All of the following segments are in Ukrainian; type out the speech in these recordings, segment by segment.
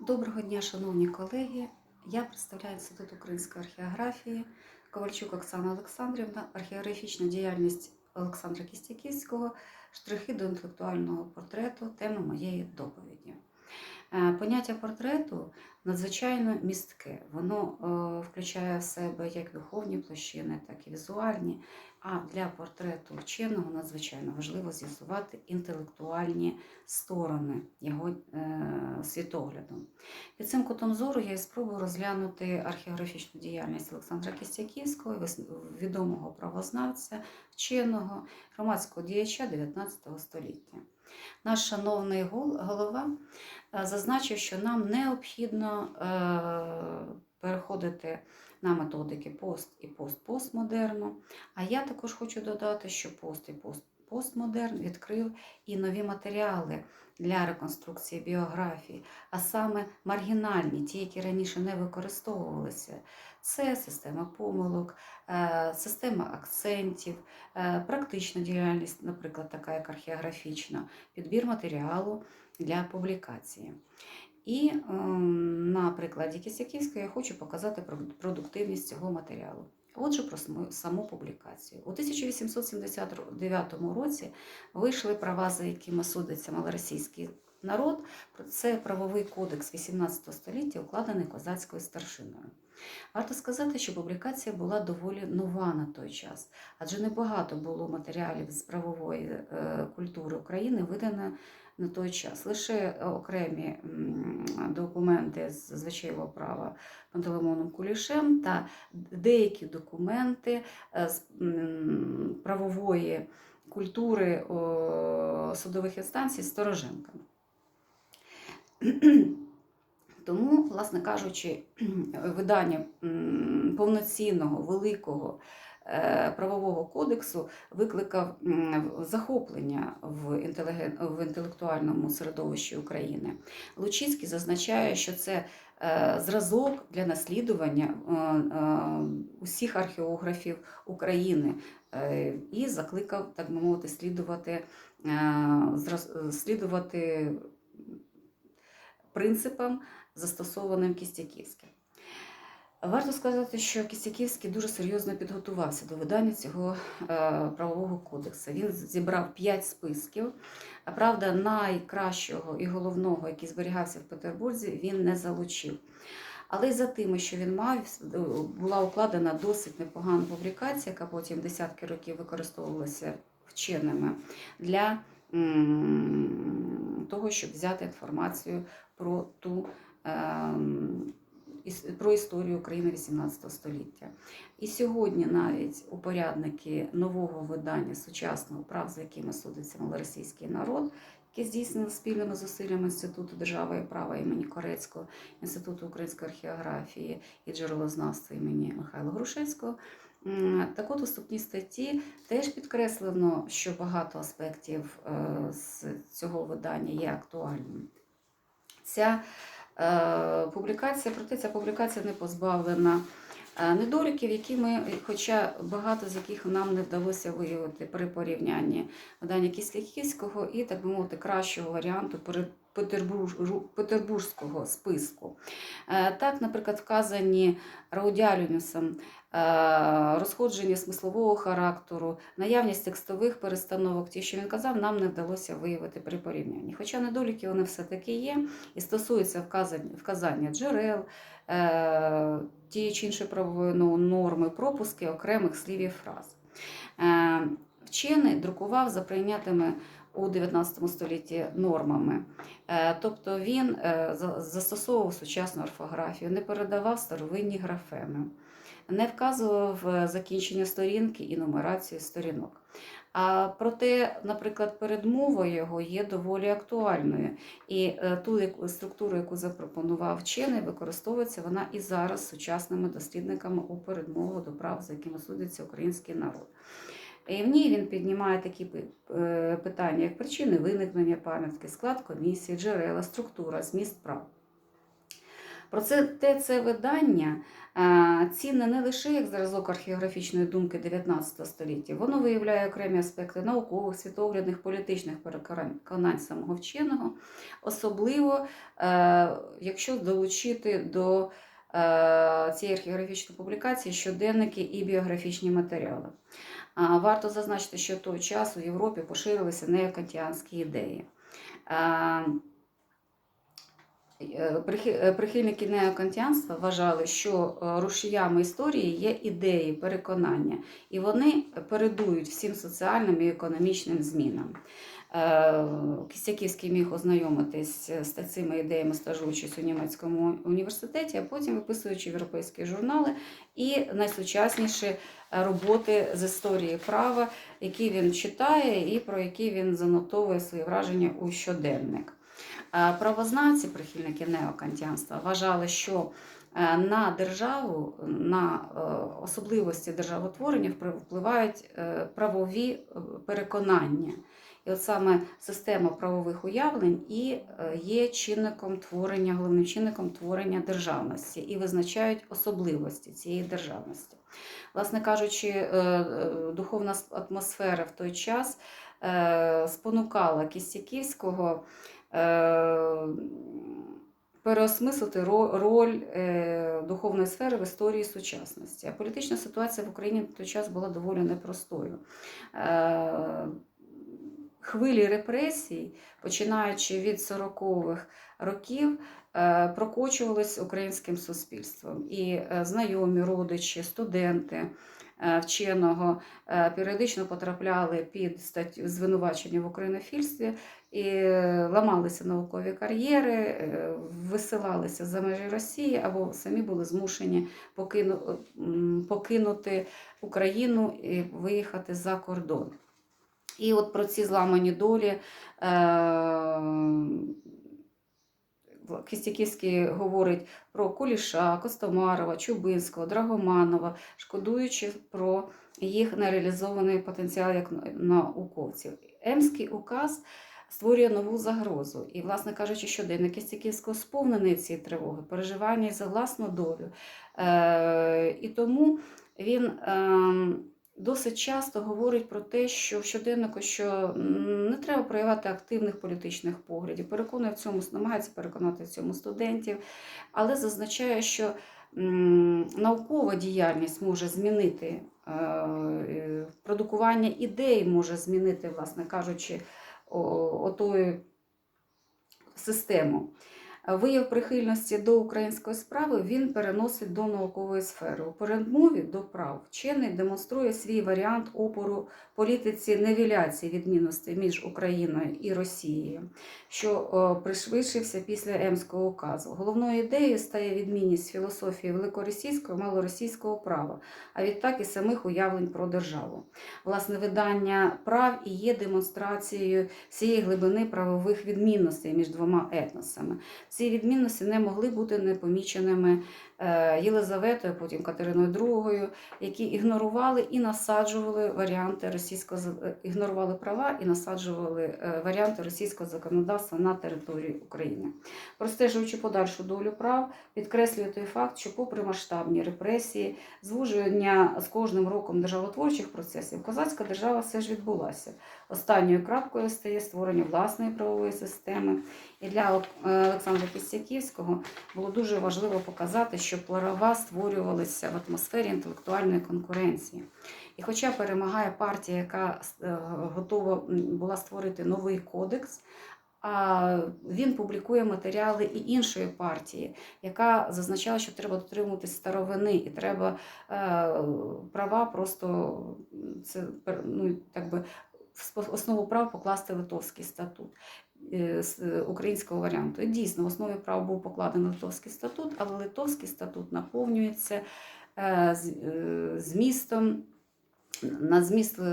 Доброго дня, шановні колеги. Я представляю Інститут української археографії Ковальчук Оксана Олександрівна, археографічна діяльність Олександра Кістяківського, штрихи до інтелектуального портрету, тема моєї доповіді. Е, Поняття портрету надзвичайно містке. Воно е, включає в себе як духовні площини, так і візуальні. А для портрету вченого надзвичайно важливо з'ясувати інтелектуальні сторони його е, світогляду. Під цим кутом зору я і спробую розглянути археографічну діяльність Олександра Кістяківського, відомого правознавця, вченого, громадського діяча 19 століття. Наш шановний голова е, зазначив, що нам необхідно е, переходити на методики пост і пост-постмодерну. А я також хочу додати, що пост і пост постмодерн відкрив і нові матеріали для реконструкції біографії, а саме маргінальні, ті, які раніше не використовувалися. Це система помилок, е, система акцентів, е, практична діяльність, наприклад, така як археографічна, підбір матеріалу для публікації. І ем, на прикладі Кисяківської я хочу показати продуктивність цього матеріалу. Отже, про саму- публікацію. У 1879 році вийшли права, за якими судиться малоросійський народ. Це правовий кодекс 18 століття, укладений козацькою старшиною. Варто сказати, що публікація була доволі нова на той час, адже небагато було матеріалів з правової е, культури України видано на той час. Лише окремі документи з звичайного права Пантелеймоном Кулішем та деякі документи е, з правової культури судових інстанцій Стороженка. Тому, власне кажучи, видання повноцінного, великого е, правового кодексу викликав захоплення в, інтелектуальному середовищі України. Лучицький зазначає, що це е, зразок для наслідування е, усіх археографів України і закликав, так би мовити, слідувати, слідувати принципам, застосованим Кістяківським. Варто сказати, що Кістяківський дуже серйозно підготувався до видання цього е, правового кодексу. Він зібрав п'ять списків. А правда, найкращого і головного, який зберігався в Петербурзі, він не залучив. Але й за тими, що він мав, була укладена досить непогана публікація, яка потім десятки років використовувалася вченими для того, щоб взяти інформацію про ту ем, про історію України XVIII століття. І сьогодні навіть упорядники нового видання сучасного прав, за якими судиться малоросійський народ, яке здійснено спільними зусиллями Інституту держави і права імені Корецького, Інституту української археографії і джерелознавства імені Михайла Грушевського. Так от у вступній статті теж підкреслено, що багато аспектів е, з цього видання є актуальним. Ця е, публікація, проте ця публікація не позбавлена е, недоліків, які ми, хоча багато з яких нам не вдалося виявити при порівнянні видання Кіського і, так би мовити, кращого варіанту петербурзького списку. Е, Так, наприклад, вказані Раудіалюнюсом е, розходження смислового характеру, наявність текстових перестановок, ті, що він казав, нам не вдалося виявити при порівнянні. Хоча недоліки вони все-таки є і стосуються вказання, вказання джерел, е, тієї чи іншої правової ну, норми, пропуски окремих слів і фраз. Е, Вчений друкував за прийнятими у 19 столітті нормами. Е, Тобто він е, застосовував сучасну орфографію, не передавав старовинні графеми, не вказував е, закінчення сторінки і нумерацію сторінок. А проте, наприклад, передмова його є доволі актуальною. І е, ту структуру, яку запропонував вчений, використовується вона і зараз сучасними дослідниками у передмову до прав, за якими судиться український народ. І в ній він піднімає такі е, питання, як причини виникнення пам'ятки, склад комісії, джерела, структура, зміст прав. Проте те це видання е, цінне не лише як зразок археографічної думки 19 століття, воно виявляє окремі аспекти наукових, світоглядних, політичних переконань самого вченого, особливо е, якщо долучити до е, цієї археографічної публікації щоденники і біографічні матеріали. Варто зазначити, що в той час у Європі поширилися неокантіанські ідеї. Е, е, Прихильники неокантіанства вважали, що е, рушіями історії є ідеї, переконання, і вони передують всім соціальним і економічним змінам. Кістяківський міг ознайомитись з цими ідеями, стажуючись у німецькому університеті, а потім виписуючи європейські журнали і найсучасніші роботи з історії права, які він читає і про які він занотовує свої враження у щоденник. Е, Правознавці, прихильники неокантіанства, вважали, що е, на державу, на е, особливості державотворення впливають правові переконання. І от саме система правових уявлень і є чинником творення, головним чинником творення державності і визначають особливості цієї державності. Власне кажучи, духовна атмосфера в той час спонукала Кістяківського переосмислити роль е, духовної сфери в історії сучасності. А політична ситуація в Україні в той час була доволі непростою. Е, Хвилі репресій, починаючи від 40-х років, е, прокочувались українським суспільством. І е, знайомі, родичі, студенти е, вченого е, періодично потрапляли під статтю звинувачення в українофільстві і е, ламалися наукові кар'єри, е, висилалися за межі Росії або самі були змушені покину- покинути Україну і виїхати за кордон. І от про ці зламані долі е, Кістяківський говорить про Куліша, Костомарова, Чубинського, Драгоманова, шкодуючи про їх нереалізований потенціал як науковців. Емський указ створює нову загрозу. І, власне кажучи, щоденник Кістяківського сповнений цієї тривоги, переживання за власну долю. Е, і тому він. Досить часто говорить про те, що в щоденнику, що не треба проявляти активних політичних поглядів. Переконує в цьому, намагається переконати в цьому студентів, але зазначає, що наукова діяльність може змінити е, продукування ідей, може змінити, власне кажучи, отою систему. Вияв прихильності до української справи він переносить до наукової сфери. У передмові до прав вчений демонструє свій варіант опору політиці невіляції відмінностей між Україною і Росією, що пришвидшився після Емського указу. Головною ідеєю стає відмінність філософії великоросійського і малоросійського права, а відтак і самих уявлень про державу. Власне, видання прав і є демонстрацією всієї глибини правових відмінностей між двома етносами. Ці відмінності не могли бути непоміченими Єлизаветою, потім Катериною II, які ігнорували і насаджували варіанти російського е, ігнорували права і насаджували е, варіанти російського законодавства на території України. Простежуючи подальшу долю прав, підкреслює той факт, що, попри масштабні репресії, звуження з кожним роком державотворчих процесів, козацька держава все ж відбулася. Останньою крапкою стає створення власної правової системи. І для е, Олександра Кістяківського було дуже важливо показати, що права створювалися в атмосфері інтелектуальної конкуренції. І хоча перемагає партія, яка е, готова була створити новий кодекс, а він публікує матеріали і іншої партії, яка зазначала, що треба дотримуватись старовини, і треба е, права просто це ну, так би, в основу прав покласти литовський статут українського варіанту. Дійсно, в основі прав був покладений литовський статут, але литовський статут наповнюється е, е, змістом на зміст е,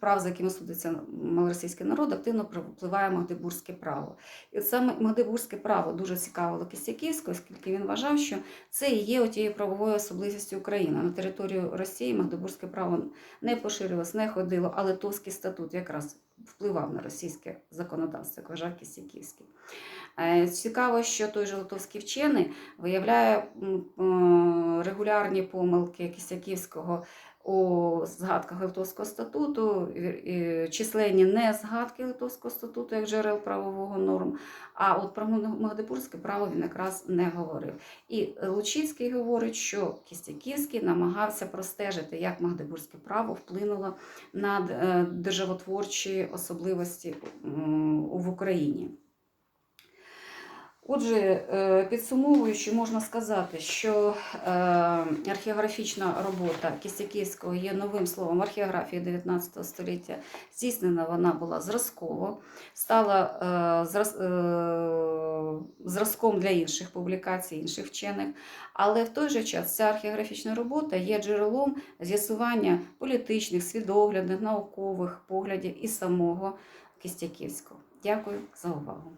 прав, за якими судиться малоросійський народ, активно впливає Магдебурзьке право. І саме Магдебурзьке право дуже цікавило Кістяківського, оскільки він вважав, що це і є тією правовою особливістю України. На територію Росії Магдебурзьке право не поширилось, не ходило, а Литовський статут якраз впливав на російське законодавство, як вважав Кістяківський. Е, Цікаво, що той же литовський вчений виявляє е, регулярні помилки Кістяківського у згадках Литовського статуту, численні не згадки Литовського статуту як джерел правового норм. А от про Магдебурзьке право він якраз не говорив. І Лучицький говорить, що Кістяківський намагався простежити, як Магдебурзьке право вплинуло на е, державотворчі особливості в Україні. Отже, е, підсумовуючи, можна сказати, що е, археографічна робота Кістяківського є новим словом археографії 19 століття. Здійснена вона була зразково, стала е, зраз- зразком для інших публікацій, інших вчених. Але в той же час ця археографічна робота є джерелом з'ясування політичних, свідоглядних, наукових поглядів і самого Кістяківського. Дякую за увагу.